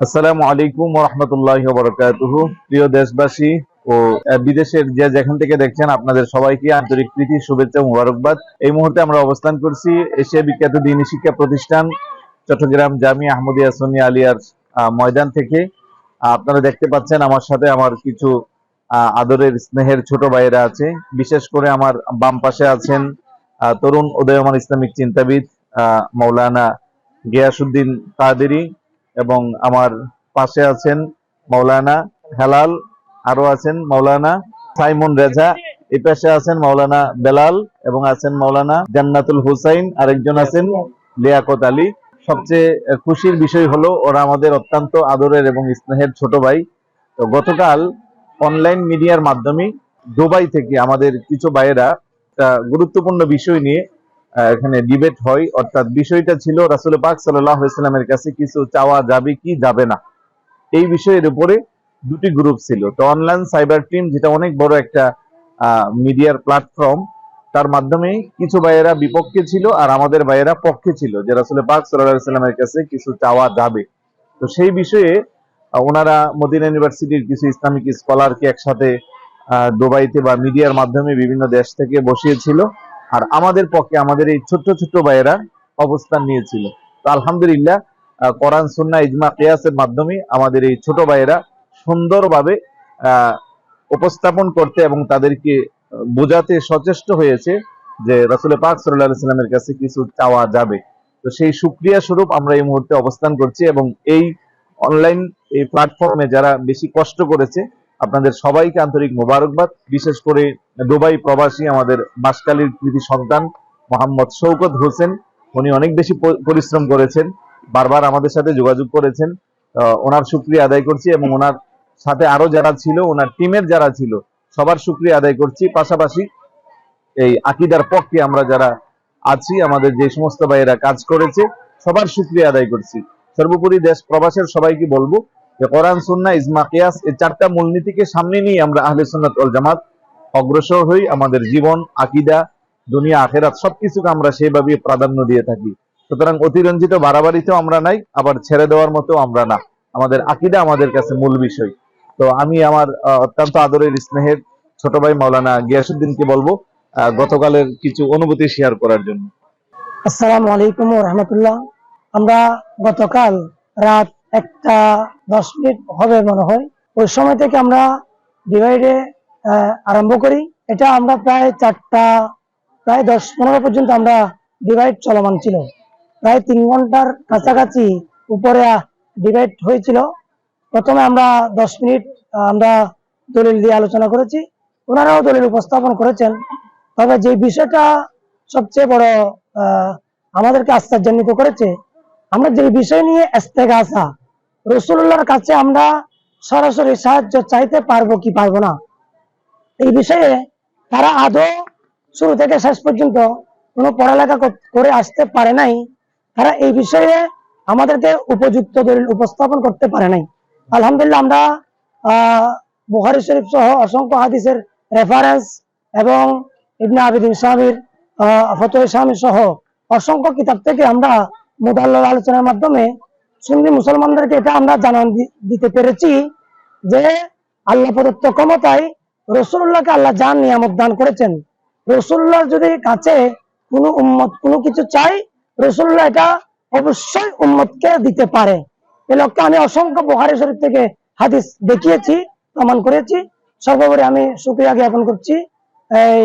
আসসালামু আলাইকুম রহমতুল্লাহ বরকাতুহ প্রিয় দেশবাসী ও বিদেশের যে যেখান থেকে দেখছেন আপনাদের সবাইকে আন্তরিক প্রীতি, শুভেচ্ছা, মুবারকবাদ। এই মুহূর্তে আমরা অবস্থান করছি এশিয়া বিখ্যাত দিনী শিক্ষা প্রতিষ্ঠান চট্টগ্রাম জামি আহমদিয়া সোনিয়া আলিয়ার ময়দান থেকে। আপনারা দেখতে পাচ্ছেন আমার সাথে আমার কিছু আদরের স্নেহের ছোট ভাইয়েরা আছে। বিশেষ করে আমার বাম পাশে আছেন তরুণ উদয়মান ইসলামিক চিন্তাবিদ মৌলানা গিয়াসুদ্দিন কাদেরী। এবং আমার পাশে আছেন মৌলানা হেলাল, আরও আছেন মৌলানা সাইমন রেজা, এই পাশে আছেন মৌলানা বেলাল এবং আছেন মৌলানা জান্নাতুল হুসাইন, আরেকজন আছেন লিয়াকত আলী। সবচেয়ে খুশির বিষয় হলো, ওরা আমাদের অত্যন্ত আদরের এবং স্নেহের ছোট ভাই। তো গতকাল অনলাইন মিডিয়ার মাধ্যমে দুবাই থেকে আমাদের কিছু ভাইয়েরা গুরুত্বপূর্ণ বিষয় নিয়ে এখানে ডিবেট হয়। অর্থাৎ বিষয়টা ছিল, রাসুল পাক সাল্লাহ কাছে কিছু চাওয়া যাবে কি যাবে না? এই বিষয়ের উপরে দুটি গ্রুপ ছিল। তো অনলাইন সাইবার টিম যেটা অনেক বড় একটা মিডিয়ার প্ল্যাটফর্ম তার মাধ্যমে কিছু ভাইয়েরা বিপক্ষে ছিল আর আমাদের ভাইয়েরা পক্ষে ছিল যে রাসুল পাক সাল্লাহ কাছে কিছু চাওয়া যাবে। তো সেই বিষয়ে ওনারা মদিনা ইউনিভার্সিটির কিছু ইসলামিক স্কলারকে একসাথে দুবাইতে বা মিডিয়ার মাধ্যমে বিভিন্ন দেশ থেকে বসিয়েছিল। আর আমাদের পক্ষে আমাদের এই ছোট্ট ছোট্ট ভাইয়েরা অবস্থান নিয়েছিল। তো আলহামদুলিল্লাহ আহ, কোরআন সুন্নাহ ইজমা কিয়াসের মাধ্যমে আমাদের এই ছোট ভাইয়েরা সুন্দরভাবে উপস্থাপন করতে এবং তাদেরকে বোঝাতে সচেষ্ট হয়েছে যে রাসুল পাক সাল্লাহ সাল্লামের কাছে কিছু চাওয়া যাবে। তো সেই সুক্রিয়া স্বরূপ আমরা এই মুহূর্তে অবস্থান করছি এবং এই অনলাইন এই প্ল্যাটফর্মে যারা বেশি কষ্ট করেছে আপনাদের সবাইকে আন্তরিক মোবারকবাদ। বিশেষ করে দুবাই প্রবাসী আমাদের বাসকালীর কৃতি সন্তান মোহাম্মদ শৌকত হোসেন। উনি অনেক বেশি পরিশ্রম করেছেন, বারবার আমাদের সাথে যোগাযোগ করেছেন। ওনার সুক্রিয়া আদায় করছি এবং ওনার সাথে আরও যারা ছিল, ওনার টিমের যারা ছিল, সবার সুক্রিয়া আদায় করছি। পাশাপাশি এই আকিদার পক্ষে আমরা যারা আছি, আমাদের যে সমস্ত ভাইয়েরা কাজ করেছে, সবার সুক্রিয়া আদায় করছি। সর্বোপরি দেশ প্রবাসের সবাইকে বলব যে কোরআন, সুন্নাহ, ইজমা, কিয়াস এই চারটা মূলনীতিকে সামনে নিয়ে আমরা আহলে সুন্নাত ওয়াল জামাত অগ্রসর হই আমাদের জীবন, আকিদা, দুনিয়া, আখেরাত সবকিছুকে আমরা সেভাবে প্রাধান্য দিয়ে থাকি। সুতরাং অতিরঞ্জিত বাড়াবাড়িতেও আমরা নাই, আবার ছেড়ে দেওয়ার মতো আমরা না। আমাদের আকিদা আমাদের কাছে মূল বিষয়। তো আমি আমার অত্যন্ত আদরের স্নেহের ছোট ভাই মাওলানা গিয়াসুদ্দিনকে বলব গতকালের কিছু অনুভূতি শেয়ার করার জন্য। আসসালামু আলাইকুম রহমতুল্লাহ। আমরা গতকাল রাত একটা দশ মিনিট হবে মনে হয়। ওই সময় থেকে আমরা ডিভাইডে আরম্ভ করি। এটা আমরা প্রায় চারটা, প্রায় দশ, পনেরো পর্যন্ত আমরা ডিভাইড চলমান ছিল। প্রায় তিন ঘণ্টার কাছাকাছি উপরে ডিভাইড হয়েছিল। প্রথমে আমরা দশ মিনিট আমরা দলিল দিয়ে আলোচনা করেছি। ওনারাও দলিল উপস্থাপন করেছেন। তবে যে বিষয়টা সবচেয়ে বড় আমাদেরকে আশ্চর্যান্বিত করেছে, আমরা যে বিষয় নিয়ে এস্তেক আসা রসুল্লাহর কাছে আমরা সরাসরি সাহায্য চাইতে পারব কি পারব না? এই বিষয়ে তারা আদৌ শুরু থেকে শেষ পর্যন্ত কোনো পড়ালেখা করে আসতে পারে নাই। তারা এই বিষয়ে আমাদেরকে উপযুক্ত দলিল উপস্থাপন করতে পারে নাই। আলহামদুলিল্লাহ আমরা আহ বুখারি শরীফ সহ অসংখ্য হাদিসের রেফারেন্স এবং ইবনে আবিদিন স্বামীর ফতোয় স্বামী সহ অসংখ্য কিতাব থেকে আমরা মুদাল্লাল আলোচনার মাধ্যমে সুন্নি মুসলমানদেরকে এটা আমরা জানান দিতে পেরেছি যে আল্লাহ প্রদত্ত ক্ষমতায় রসুল্লাহকে আল্লাহ যান নিয়ামত দান করেছেন। রসুল্লাহ যদি কাছে কোনো উম্মত কোনো কিছু চাই রসুল্লাহ এটা অবশ্যই উম্মতকে দিতে পারে। এ লক্ষ্যে আমি অসংখ্য বোহারি শরীফ থেকে হাদিস দেখিয়েছি, প্রমাণ করেছি। সর্বোপরি আমি সুক্রিয়া জ্ঞাপন করছি এই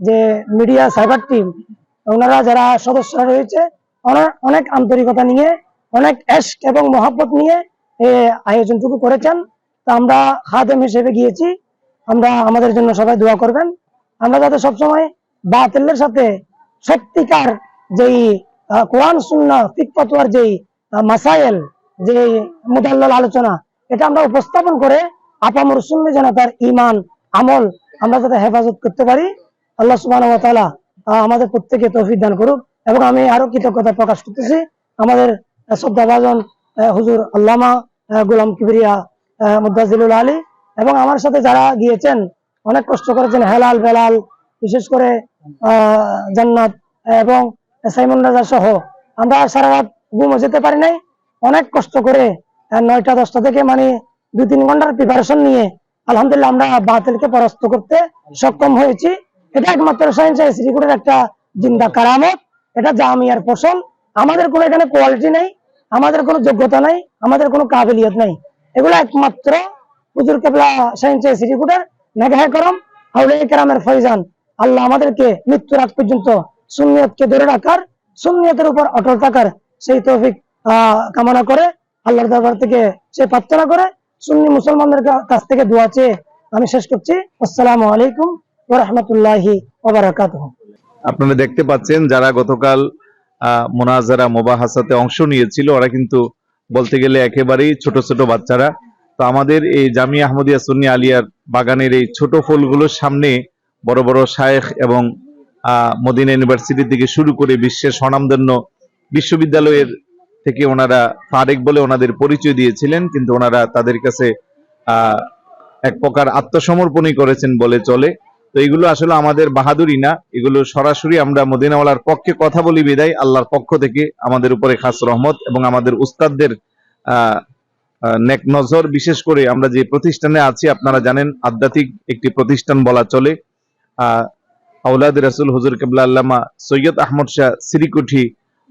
যে মিডিয়া সাইবার টিম, ওনারা যারা সদস্যরা রয়েছে অনেক আন্তরিকতা নিয়ে অনেক এস্ক এবং মহাব্বত নিয়ে এই আয়োজনটুকু করেছেন। তা আমরা খাদেম হিসেবে গিয়েছি। আমরা আমাদের জন্য সবাই দোয়া করবেন। আমরা যাতে সবসময় বাতিলের সাথে সত্যিকার যেই কোরআন শূন্য ফিক যেই মাসাইল যে মুদাল্লাল আলোচনা, এটা আমরা উপস্থাপন করে আপামর শূন্য জনতার ইমান আমল আমরা যাতে হেফাজত করতে পারি। আল্লাহ সুবাহ আমাদের প্রত্যেকে তৌফিক দান করুক। এবং আমি আরও কৃতজ্ঞতা প্রকাশ করতেছি। আমাদের শ্রদ্ধাভাজন হুজুর আল্লামা গোলাম কিবরিয়া মুদাজিলুল আলী এবং আমার সাথে যারা গিয়েছেন, অনেক কষ্ট করেছেন, হেলাল বেলাল, বিশেষ করে জান্নাত এবং সাইমন রাজা সহ। আমরা সারা রাত ঘুমো যেতে পারি নাই। অনেক কষ্ট করে নয়টা, দশটা থেকে মানে দুই, তিন ঘণ্টার প্রিপারেশন নিয়ে আলহামদুলিল্লাহ আমরা বাতিলকে পরাস্ত করতে সক্ষম হয়েছি। এটা একমাত্র সায়েন্স ইনস্টিটিউটের একটা জিন্দা কারামত। এটা জামিয়ার ফসল। আমাদের কোনো এখানে কোয়ালিটি নেই। আমাদের কোনো যোগ্যতা নাই, আমাদের কোনো কাবিলিয়ত নাই। এগুলো একমাত্র হুজুর কেবলা সায়েন্স ইনস্টিটিউটের নেগাহে করম হাউলে কেরামের ফয়জান। আল্লাহ আমাদেরকে মৃত্যুর আগ পর্যন্ত সুন্নিয়তকে ধরে রাখার, সুন্নিয়তের উপর অটল থাকার সেই তৌফিক কামনা করে, আল্লাহর দরবার থেকে সে প্রার্থনা করে, সুন্নি মুসলমানদের কাছ থেকে দোয়া চেয়ে আমি শেষ করছি। আসসালামু আলাইকুম ওয়া রাহমাতুল্লাহি ওয়া বারাকাতুহু। আপনারা দেখতে পাচ্ছেন যারা গতকাল মোনাজারা, মোবাহাসাতে অংশ নিয়েছিল। ওরা কিন্তু বলতে গেলে একেবারেই ছোট ছোট বাচ্চারা। তো আমাদের এই জামিয়া আহমদিয়া সুন্নি আলিয়ার বাগানের এই ছোট ফুলগুলোর সামনে বড় বড় শায়েখ এবং মদিনা ইউনিভার্সিটি থেকে শুরু করে বিশ্বের স্বনামধন্য বিশ্ববিদ্যালয়ের থেকে ওনারা ফারেক বলে ওনাদের পরিচয় দিয়েছিলেন। কিন্তু ওনারা তাদের কাছে এক প্রকার আত্মসমর্পণই করেছেন বলে চলে। তো এগুলো আসলে আমাদের বাহাদুরি না। এগুলো সরাসরি আমরা মদিনাওয়ালার পক্ষে কথা বলি বিদায়। আল্লাহর পক্ষ থেকে আমাদের উপরে খাস রহমত এবং আমাদের উস্তাদদের নেক নজর। বিশেষ করে আমরা যে প্রতিষ্ঠানে আছি, আপনারা জানেন আধ্যাত্মিক একটি প্রতিষ্ঠান বলা চলে। আউলাদ রাসুল হুজুর কেবলা আল্লামা সৈয়দ আহমদ শাহ সিরিকুঠি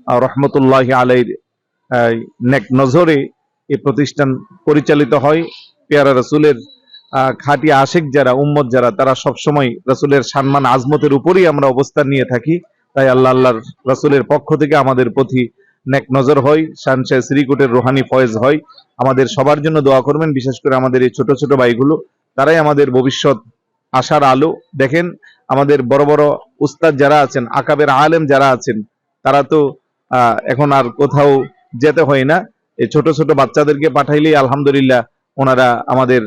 রহমতুল্লাহ আলাইর নেক নজরে এই প্রতিষ্ঠান পরিচালিত হয়। পেয়ারা রসুলের খাঁটি আশেক যারা, উম্মত যারা, তারা সবসময় রসুলের সম্মান আজমতের উপরই আমরা অবস্থান নিয়ে থাকি। তাই আল্লাহ আল্লাহর রসুলের পক্ষ থেকে আমাদের প্রতি নেক নজর হয়, শানশাহ শ্রীকোটের রোহানি ফয়েজ হয়। আমাদের সবার জন্য দোয়া করবেন, বিশেষ করে আমাদের এই ছোট ছোট ভাইগুলো। তারাই আমাদের ভবিষ্যৎ আশার আলো। দেখেন, আমাদের বড় বড় উস্তাদ যারা আছেন, আকাবের আলেম যারা আছেন, তারা তো এখন আর কোথাও যেতে হয় না। এই ছোট ছোট বাচ্চাদেরকে পাঠাইলেই আলহামদুলিল্লাহ ওনারা আমাদের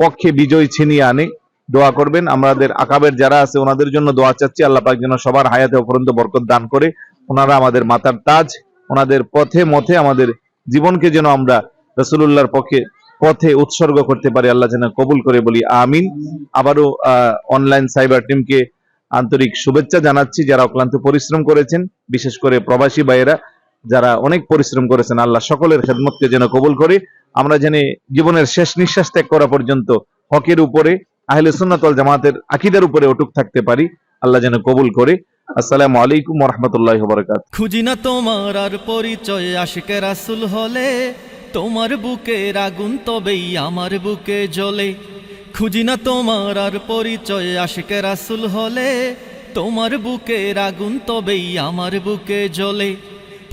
পক্ষে বিজয় ছিনিয়ে আনে। দোয়া করবেন। আমাদের আকাবের যারা আছে, ওনাদের জন্য দোয়া চাচ্ছি। আল্লাহ পাক যেন সবার হায়াতে অপরন্ত বরকত দান করে। ওনারা আমাদের মাথার তাজ, ওনাদের পথে মথে আমাদের জীবনকে যেন আমরা রসুল্লাহর পক্ষে পথে উৎসর্গ করতে পারি। আল্লাহ যেন কবুল করে বলি, আমিন। আবারও অনলাইন সাইবার টিমকে আন্তরিক শুভেচ্ছা জানাচ্ছি। যারা অক্লান্ত পরিশ্রম করেছেন, বিশেষ করে প্রবাসী ভাইয়েরা, যারা অনেক পরিশ্রম করেছেন, আল্লাহ সকলের খেদমতকে যেন কবুল করে। আমরা যেন জীবনের শেষ নিঃশ্বাস ত্যাগ করা পর্যন্ত হকের উপরে, আহলে সুন্নাতল জামাতের আকিদার উপরে অটুক থাকতে পারি। আল্লাহ যেন কবুল করে। আসসালামু আলাইকুম রহমতুল্লাহ বরকাত খুঁজি না তোমার আর পরিচয়, আশিকে রাসুল হলে। তোমার বুকে আগুন তবেই আমার বুকে জ্বলে। খুঁজি না তোমার আর পরিচয়, আশিকে রাসুল হলে। তোমার বুকে আগুন তবেই আমার বুকে জ্বলে।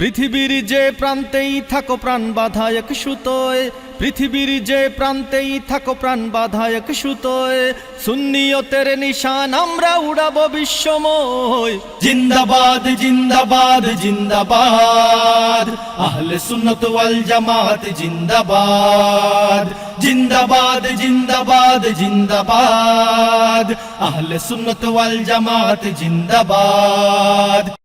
পৃথিবীর যে প্রান্তেই থাকো প্রাণ বাধায়ক সুতোয়, পৃথিবীর যে প্রান্তেই থাকো প্রাণ বাধায়ক সুতোয়, সুন্নিয়তের নিশান আমরা উড়াবো বিশ্বময়। জিন্দাবাদ জিন্দাবাদ জিন্দাবাদ। আহলে সুন্নত ওয়াল জামাত, জিন্দাবাদ। জিন্দাবাদ জিন্দাবাদ জিন্দাবাদ। আহলে সুন্নত ওয়াল জামাত, জিন্দাবাদ।